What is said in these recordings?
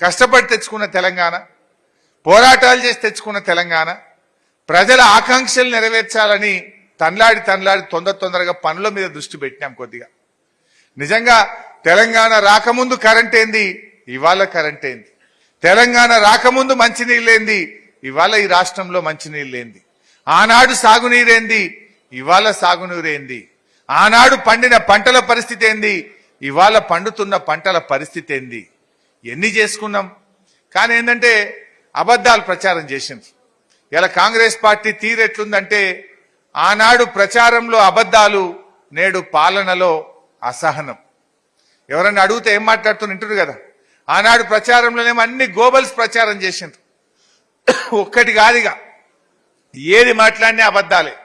కష్టపడి తెచ్చుకున్న తెలంగాణ పోరాటాలు చేసి తెచ్చుకున్న తెలంగాణ ప్రజల ఆకాంక్షలు నెరవేర్చాలని తన్లాడి తన్లాడి తొందర తొందరగా పనుల మీద దృష్టి పెట్టినాం కొద్దిగా. నిజంగా తెలంగాణ రాకముందు కరెంట్ ఏంది? ఇవాళ కరెంట్ ఏంది? తెలంగాణ రాకముందు మంచినీళ్ళేంది? ఇవాళ ఈ రాష్ట్రంలో మంచినీళ్ళేంది? ఆనాడు సాగునీరేంది? ఇవాళ సాగునీరేంది? ఆనాడు పండిన పంటల పరిస్థితి ఏంది? ఇవాళ పండుతున్న పంటల పరిస్థితి ఏంది? ఎన్ని చేసుకున్నాం? కానీ ఏంటంటే అబద్ధాలు ప్రచారం చేసింది ఇలా కాంగ్రెస్ పార్టీ తీరెట్లుందంటే ఆనాడు ప్రచారంలో అబద్ధాలు నేడు పాలనలో అసహనం. ఎవరన్నా అడిగితే ఏం మాట్లాడుతున్న వింటారు కదా? ఆనాడు ప్రచారంలోనేమో అన్ని గోబల్స్ ప్రచారం చేసిండ్రు. ఒక్కటి కాదుగా ఏది మాట్లాడినా అబద్ధాలే.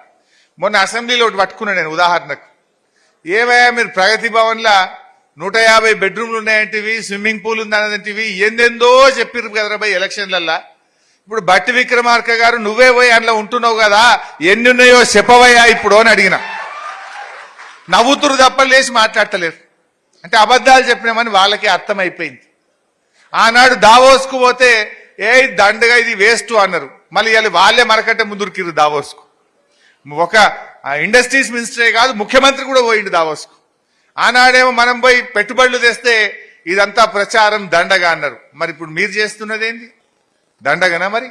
మొన్న అసెంబ్లీలో ఒకటి పట్టుకున్నా నేను ఉదాహరణకు. ఏవయ్యా మీరు ప్రగతి భవన్లా నూట యాభై బెడ్రూమ్లు ఉన్నాయంటివి స్విమ్మింగ్ పూల్ ఉందనేటివి ఎందెందో చెప్పిర్రు కదరా భయ్ ఎలక్షన్లల్లా. ఇప్పుడు బట్టి విక్రమార్క గారు నువ్వే పోయి అందులో ఉంటున్నావు కదా ఎన్ని ఉన్నాయో చెప్పవయ్యా ఇప్పుడు అని అడిగిన. నవ్వుతురు తప్ప లేచి మాట్లాడతలేరు. అంటే అబద్ధాలు చెప్పినామని వాళ్ళకి అర్థమైపోయింది. ఆనాడు దావోస్కు పోతే ఏ దండగా ఇది వేస్ట్ అన్నారు. మళ్ళీ ఇవాళ వాళ్ళే మరకట్టే ముందుకిరు దావోస్కు. ఒక ఇండస్ట్రీస్ మినిస్టరే కాదు ముఖ్యమంత్రి కూడా పోయిండు దావోస్కు. ఆనాడేమో మనం పోయి పెట్టుబడులు తెస్తే ఇదంతా ప్రచారం దండగా అన్నారు. మరి ఇప్పుడు మీరు చేస్తున్నది ఏంది? దండగనా మరి?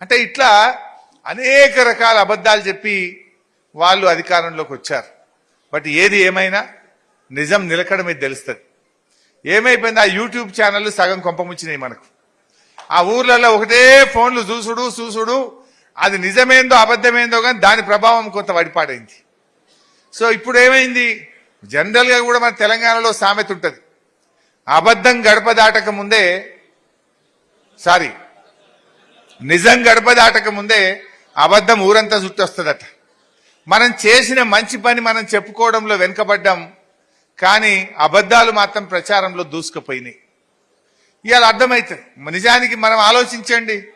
అంటే ఇట్లా అనేక రకాల అబద్ధాలు చెప్పి వాళ్ళు అధికారంలోకి వచ్చారు. బట్ ఏది ఏమైనా నిజం నిలకడమే తెలుస్తుంది. ఏమైపోయింది? ఆ యూట్యూబ్ ఛానళ్ళు సగం కొంపముచ్చినాయి మనకు. ఆ ఊర్లలో ఒకటే ఫోన్లు చూసుడు చూసుడు. అది నిజమేందో అబద్ధమేందో కానీ దాని ప్రభావం కొంత వడిపాడైంది. సో ఇప్పుడు ఏమైంది? జనరల్గా కూడా మన తెలంగాణలో సామెత ఉంటుంది. అబద్ధం గడప దాటక ముందే సారీ నిజం గడప దాటక ముందే అబద్ధం ఊరంతా చుట్టొస్తుందట. మనం చేసిన మంచి పని మనం చెప్పుకోవడంలో వెనుకబడ్డాం కానీ అబద్ధాలు మాత్రం ప్రచారంలో దూసుకుపోయినాయి. ఇవాళ అర్థమవుతుంది నిజానికి మనం ఆలోచించండి.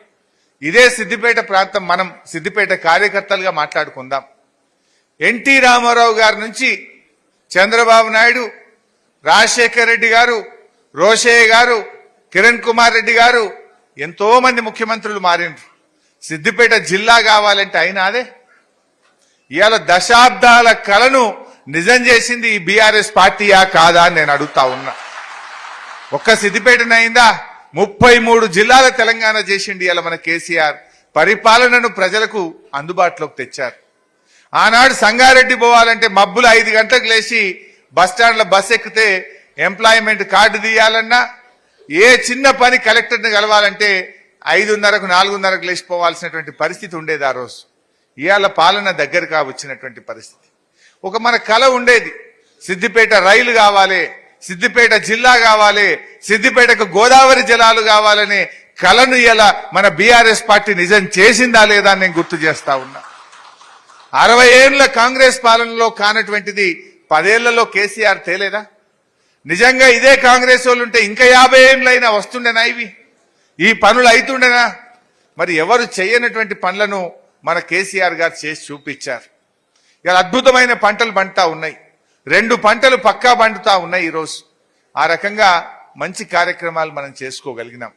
ఇదే సిద్దిపేట ప్రాంతం మనం సిద్దిపేట కార్యకర్తలుగా మాట్లాడుకుందాం. ఎన్టీ రామారావు గారి నుంచి చంద్రబాబు నాయుడు రాజశేఖర్ రెడ్డి గారు రోషయ్య గారు కిరణ్ కుమార్ రెడ్డి గారు ఎంతో మంది ముఖ్యమంత్రులు మారిండ్రు. సిద్దిపేట జిల్లా కావాలంటే అయినా అదే. ఇవాళ దశాబ్దాల కలను నిజం చేసింది ఈ బీఆర్ఎస్ పార్టీయా కాదా అని నేను అడుగుతా ఉన్నా. ఒక్క సిద్దిపేటనైందా ముప్పై మూడు జిల్లాల తెలంగాణ చేసిండి ఇలా మన కేసీఆర్. పరిపాలనను ప్రజలకు అందుబాటులోకి తెచ్చారు. ఆనాడు సంగారెడ్డి పోవాలంటే మబ్బులు ఐదు గంటలకు లేచి బస్టాండ్లో బస్ ఎక్కితే ఎంప్లాయ్మెంట్ కార్డు తీయాలన్నా ఏ చిన్న పని కలెక్టర్ని కలవాలంటే ఐదున్నరకు నాలుగున్నరకు లేచిపోవాల్సినటువంటి పరిస్థితి ఉండేది ఆ రోజు. ఇవాళ పాలన దగ్గరగా వచ్చినటువంటి పరిస్థితి. ఒక మన కళ ఉండేది. సిద్దిపేట రైలు కావాలి సిద్దిపేట జిల్లా కావాలి సిద్దిపేటకు గోదావరి జలాలు కావాలనే కళను ఇలా మన బీఆర్ఎస్ పార్టీ నిజం చేసిందా లేదా నేను గుర్తు చేస్తా ఉన్నా. అరవై ఏళ్ళ కాంగ్రెస్ పాలనలో కానటువంటిది పదేళ్ళలో కేసీఆర్ తేలేదా? నిజంగా ఇదే కాంగ్రెస్ వాళ్ళు ఉంటే ఇంకా యాభై ఏళ్ళైనా వస్తుండేనా ఇవి? ఈ పనులు అవుతుండేనా మరి ఎవరు చేయనటువంటి పనులను మన కేసీఆర్ గారు చేసి చూపించారు. ఇలా అద్భుతమైన పంటలు పండుతా ఉన్నాయి. రెండు పంటలు పక్కా పండుతా ఉన్నాయి ఈరోజు. ఆ రకంగా మంచి కార్యక్రమాలు మనం చేసుకోగలిగినాం.